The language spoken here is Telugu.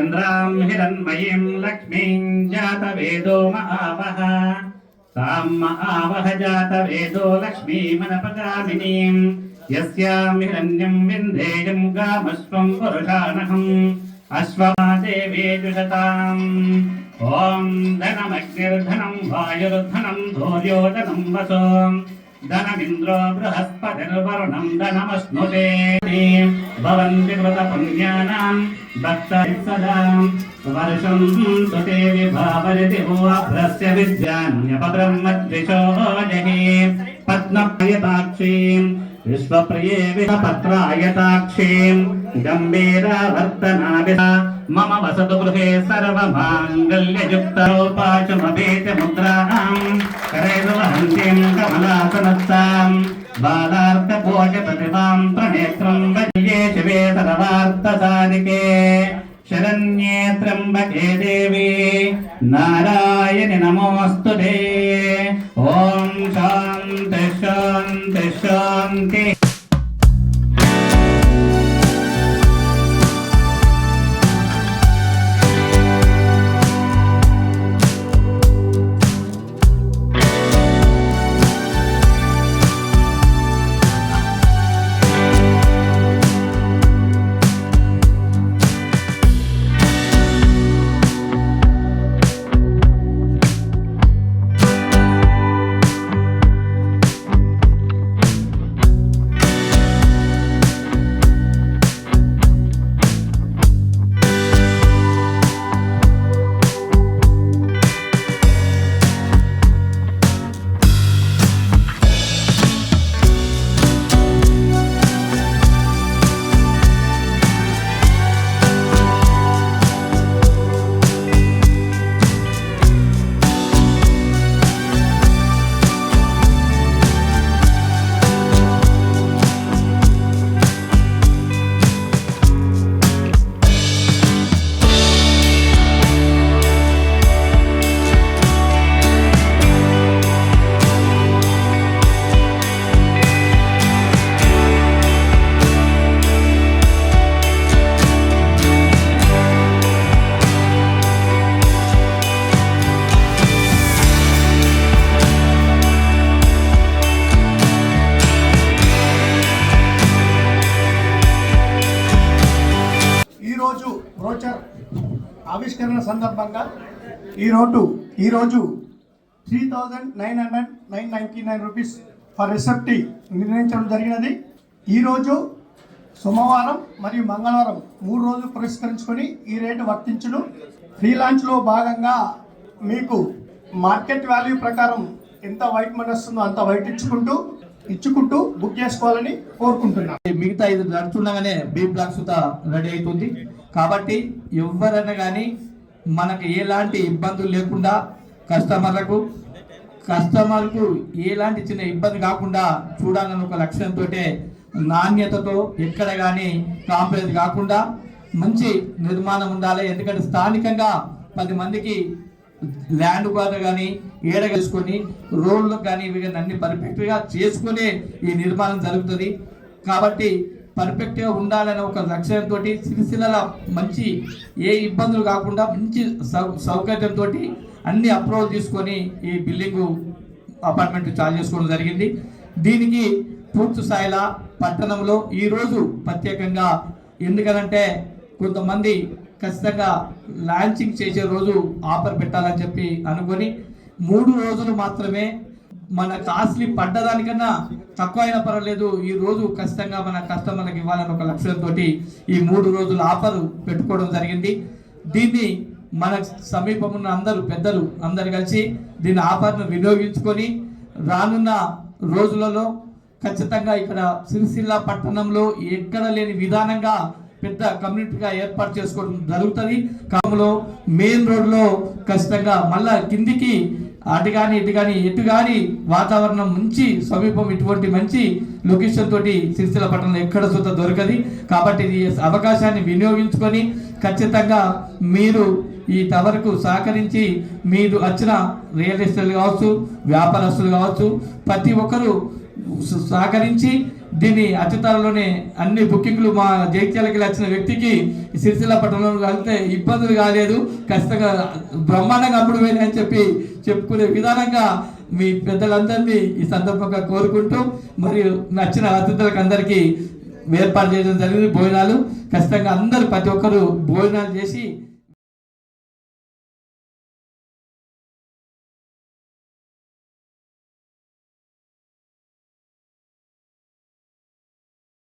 చంద్రాం హిరణ్మయీం లక్ష్మీం జాతవేదో మహావహ తాం మహావహ జాతవేదో లక్ష్మీమనపగామినీం. యస్యాం హిరణ్యం వింధేయం గామస్వం పురుషాణహం అశ్వమాదేవేజుషతాం ఓం ధనమగ్నిర్ధనం వాయుర్ధనం ధూర్యోధనం వసోం. ధనమింద్రో బృహస్పతిర్వరుణందనమశ్నుతే భవంతి కృతపుణ్యానాం భక్త సదా వర్షం సుతే విభావయతి భూభ్రస్య విద్యాన్యపబ్రహ్మద్విషో జహి పద్మప్రియతాక్షీం విశ్వప్రియే విపత్రాయతాక్షీం గంభీరావర్తనాభి మమ వసతు గృహే సర్వమాంగల్యయుక్తోపాచమభేత ముద్రాం ఆసనస్థాం బాలార్థకోశపతిమాం ప్రణేత్రం వల్యే శివే సర్వార్థసాధికే శరణ్యే త్రంబకే దేవి నారాయణి నమోస్తు దే ఓం శాంతి శాంతి శాంతి ఆవిష్కరణ సందర్భంగా ఈరోజు ఈరోజు three thousand nine hundred nine ninety nine rupees for receipt నిర్ణయించడం జరిగినది. ఈరోజు సోమవారం మరియు మంగళవారం మూడు రోజులు పురస్కరించుకొని ఈ రేటు వర్తించును. ఫ్రీలాంచ్లో భాగంగా మీకు మార్కెట్ వాల్యూ ప్రకారం ఎంత వైట్ మనీ వస్తుందో అంత వైట్ ఇచ్చుకుంటూ ఇచ్చుకుంటూ బుక్ చేసుకోవాలని కోరుకుంటున్నాను. మిగతా ఇది నడుచుండగానే బీ బ్లాక్ సుత రెడీ అవుతుంది. కాబట్టి ఎవరైనా కానీ మనకు ఎలాంటి ఇబ్బందులు లేకుండా కస్టమర్లకు కస్టమర్కు ఎలాంటి చిన్న ఇబ్బంది కాకుండా చూడాలని ఒక లక్ష్యంతో నాణ్యతతో ఎక్కడ కానీ కాంప్రమైజ్ కాకుండా మంచి నిర్మాణం ఉండాలి. ఎందుకంటే స్థానికంగా పది మందికి ల్యాండ్ బాధ కానీ ఏడ చేసుకొని రోడ్లు కానీ ఇవి కానీ అన్ని పర్ఫెక్ట్గా చేసుకునే ఈ నిర్మాణం జరుగుతుంది. కాబట్టి పర్ఫెక్ట్గా ఉండాలనే ఒక లక్ష్యంతో సిరిసిల్ల మంచి ఏ ఇబ్బందులు కాకుండా మంచి సౌ సౌకర్యంతో అన్ని అప్రూవల్ తీసుకొని ఈ బిల్డింగ్ అపార్ట్మెంట్ చార్జ్ చేసుకోవడం జరిగింది. దీనికి పూర్తి స్థాయిలో పట్టణంలో ఈరోజు ప్రత్యేకంగా ఎందుకనంటే కొంతమంది ఖచ్చితంగా లాంచింగ్ చేసే రోజు ఆఫర్ పెట్టాలని చెప్పి అనుకొని మూడు రోజులు మాత్రమే మన కాస్ట్లీ పడ్డదానికన్నా తక్కువ అయినా పర్వాలేదు ఈ రోజు ఖచ్చితంగా మన కస్టమర్లకు ఇవ్వాలని ఒక లక్ష్యంతో ఈ మూడు రోజుల ఆఫర్ పెట్టుకోవడం జరిగింది. దీన్ని మన సమీపం ఉన్న అందరూ పెద్దలు అందరు కలిసి దీని ఆఫర్ను వినియోగించుకొని రానున్న రోజులలో ఖచ్చితంగా ఇక్కడ సిరిసిల్ల పట్టణంలో ఎక్కడ లేని విధానంగా పెద్ద కమ్యూనిటీగా ఏర్పాటు చేసుకోవడం జరుగుతుంది. కాములో మెయిన్ రోడ్లో ఖచ్చితంగా మళ్ళా కిందికి అటు కానీ ఇటు కానీ ఎటు కానీ వాతావరణం మంచి సమీపం ఇటువంటి మంచి లొకేషన్ తోటి సిరిసిల్ల పట్టణం ఎక్కడ సుత దొరకది. కాబట్టి ఈ అవకాశాన్ని వినియోగించుకొని ఖచ్చితంగా మీరు ఈ టవర్కు సహకరించి మీరు వచ్చిన రియల్ ఎస్టేట్ కావచ్చు వ్యాపారస్తులు కావచ్చు ప్రతి ఒక్కరూ సహకరించి దీన్ని అతి త్వరలోనే అన్ని బుకింగ్లు మా జైత్యాలకి వచ్చిన వ్యక్తికి సిరిసిల్ల పట్టణంలో వెళ్తే ఇబ్బందులు కాలేదు. ఖచ్చితంగా బ్రహ్మాండంగా అప్పుడు పోయినాయి అని చెప్పి చెప్పుకునే విధానంగా మీ పెద్దలందరినీ ఈ సందర్భంగా కోరుకుంటూ మరియు నచ్చిన అతిథులకు అందరికీ ఏర్పాటు చేయడం జరిగింది. భోజనాలు ఖచ్చితంగా అందరూ ప్రతి ఒక్కరూ భోజనాలు చేసి